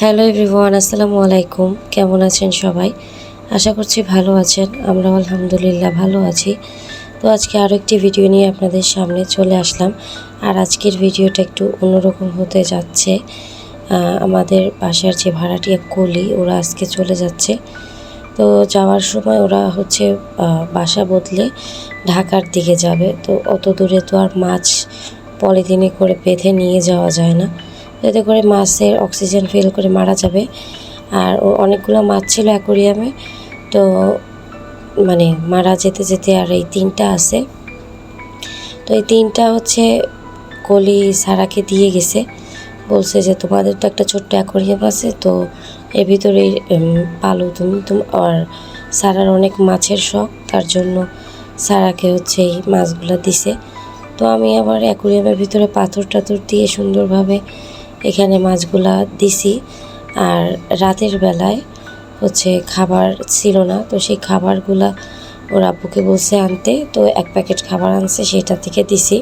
Hello everyone, আসসালামু আলাইকুম। কেমন আছেন সবাই? আশা করছি ভালো আছেন। আমরা আলহামদুলিল্লাহ ভালো আছি। তো আজকে আরও একটি ভিডিও নিয়ে আপনাদের সামনে চলে আসলাম। আর আজকের ভিডিওটা একটু অন্যরকম হতে যাচ্ছে। আমাদের বাসার যে ভাড়াটিয়া কলি, ওরা আজকে চলে যাচ্ছে। তো যাওয়ার সময় ওরা হচ্ছে বাসা বদলে ঢাকার দিকে যাবে। তো অত দূরে তো আর মাছ পলিথিনে করে বেঁধে নিয়ে যাওয়া যায় না। এতে করে মাছের অক্সিজেন ফিল করে মারা যাবে। আর অনেকগুলো মাছ ছিল অ্যাকোরিয়ামে তো মানে মারা যেতে যেতে আর এই তিনটা আছে। তো এই তিনটা হচ্ছে কলি সারাকে দিয়ে গেছে। বলছে যে, তোমাদের তো একটা ছোট্ট অ্যাকোরিয়াম আছে, তো এর ভিতরে পালো তুমি। তুম আর সারার অনেক মাছের শখ, তার জন্য সারাকে হচ্ছে এই মাছগুলো দিছে। তো আমি আবার অ্যাকোরিয়ামের ভিতরে পাথর টাথর দিয়ে সুন্দরভাবে এখানে মাছগুলা দিছি। আর রাতের বেলায় হচ্ছে খাবার ছিল না, তো সেই খাবারগুলা ওর আব্বুকে বলছে আনতে, তো এক প্যাকেট খাবার আনছে, সেটা থেকে দিছি।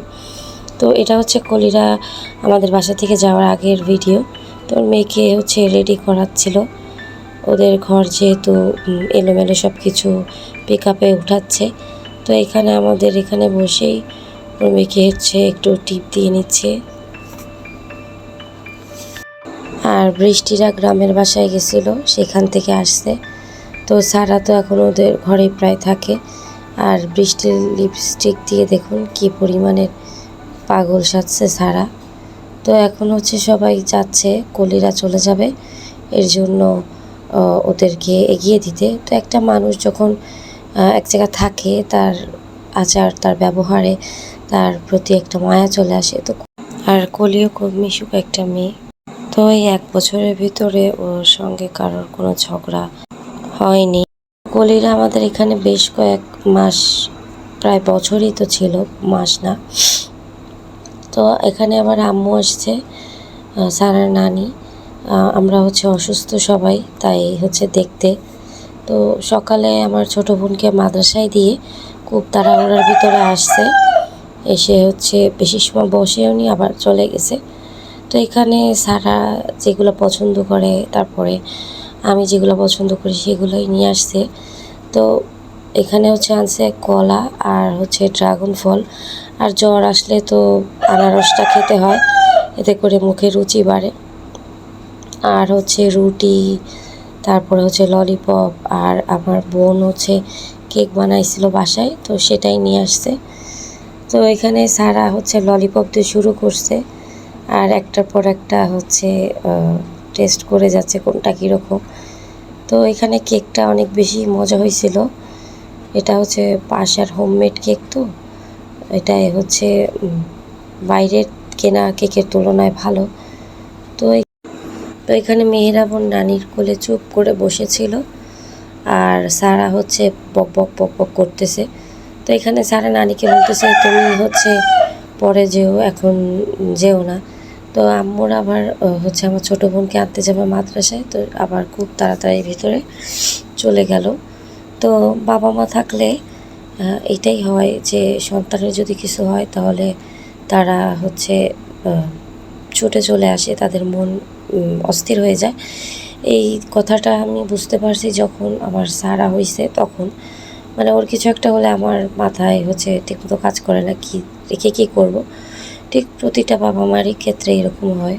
তো এটা হচ্ছে কলিরা আমাদের বাসা থেকে যাওয়ার আগের ভিডিও। তো ওর মেয়েকে হচ্ছে রেডি করাচ্ছিল। ওদের ঘর যেহেতু এলোমেলো সব কিছু পিক আপে উঠাচ্ছে। তো এখানে আমাদের এখানে বসেই ওর মেয়েকে হচ্ছে একটু টিপ দিয়ে নিচ্ছে। আর বৃষ্টিরা গ্রামের বাসায় গেছিল, সেখান থেকে আসছে। তো সারা তো এখন ওদের ঘরে প্রায় থাকে। আর বৃষ্টির লিপস্টিক দিয়ে দেখুন কি পরিমাণের পাগল সাজছে সারা। তো এখন হচ্ছে সবাই যাচ্ছে, কলিরা চলে যাবে। এর জন্য ওদেরকে এগিয়ে দিতে। তো একটা মানুষ যখন এক জায়গায় থাকে, তার আচার, তার ব্যবহারে তার প্রতি একটা মায়া চলে আসে। তো আর কলিও খুব মিশুক একটা মেয়ে। তো এক বছরের ভিতরে ওর সঙ্গে কারোর কোনো ঝগড়া হয়নি। কলিরা আমাদের এখানে বেশ কয়েক মাস, প্রায় বছরই তো ছিল, মাস না। তো এখানে আবার আম্মু আসছে সারার নানি। আমরা হচ্ছে অসুস্থ সবাই, তাই হচ্ছে দেখতে। তো সকালে আমার ছোট বোনকে মাদ্রাসায় দিয়ে খুব তাড়াহুড়ার ভিতরে আসছে। এসে হচ্ছে বেশি সময় বসেও নি, আবার চলে গেছে। তো এখানে সারা যেগুলো পছন্দ করে, তারপরে আমি যেগুলো পছন্দ করি সেগুলোই নিয়ে আসছে। তো এখানে হচ্ছে আনছে কলা আর হচ্ছে ড্রাগন ফল। আর জ্বর আসলে তো আনারসটা খেতে হয়, এতে করে মুখে রুচি বাড়ে। আর হচ্ছে রুটি, তারপরে হচ্ছে ললিপপ, আর আমার বোন হচ্ছে কেক বানাইছিল বাসায়, তো সেটাই নিয়ে আসছে। তো এখানে সারা হচ্ছে ললিপপ দিয়ে শুরু করছে। আর একটার পর একটা হচ্ছে টেস্ট করে যাচ্ছে কোনটা কীরকম। তো এখানে কেকটা অনেক বেশি মজা হয়েছিল। এটা হচ্ছে বাসার হোমমেড কেক তো। এটাই হচ্ছে বাইরের কেনা কেকের তুলনায় ভালো। তো তো এখানে মেহেরা বোন নানির কোলে চুপ করে বসেছিল। আর সারা হচ্ছে পক পক বক পক করতেছে। তো এখানে সারা নানিকে বলতেছে, তুমি হচ্ছে পরে যেও, এখন যেও না। তো আম্মুর আবার হচ্ছে আমার ছোটো বোনকে আনতে যাবে মাদ্রাসায়, তো আবার খুব তাড়াতাড়ি ভিতরে চলে গেল। তো বাবা মা থাকলে এটাই হয় যে সন্তানের যদি কিছু হয় তাহলে তারা হচ্ছে ছুটে চলে আসে, তাদের মন অস্থির হয়ে যায়। এই কথাটা আমি বুঝতে পারছি যখন আমার সারা হয়েছে তখন। মানে ওর কিছু একটা হলে আমার মাথায় হচ্ছে ঠিকমতো কাজ করে না, কি, রেখে কী করব? ঠিক প্রতিটা বাবা মারই ক্ষেত্রে এরকম হয়।